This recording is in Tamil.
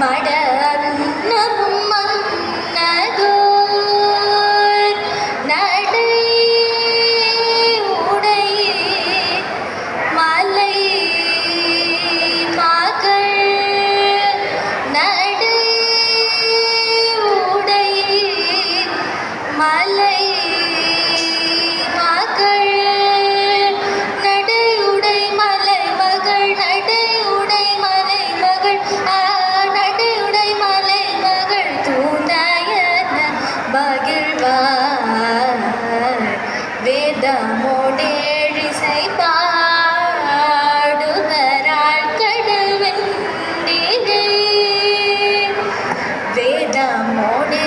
My dad. மகிழ்வார் வேதமோடேழிசை பாடுவராள் கடல் வேதமோடே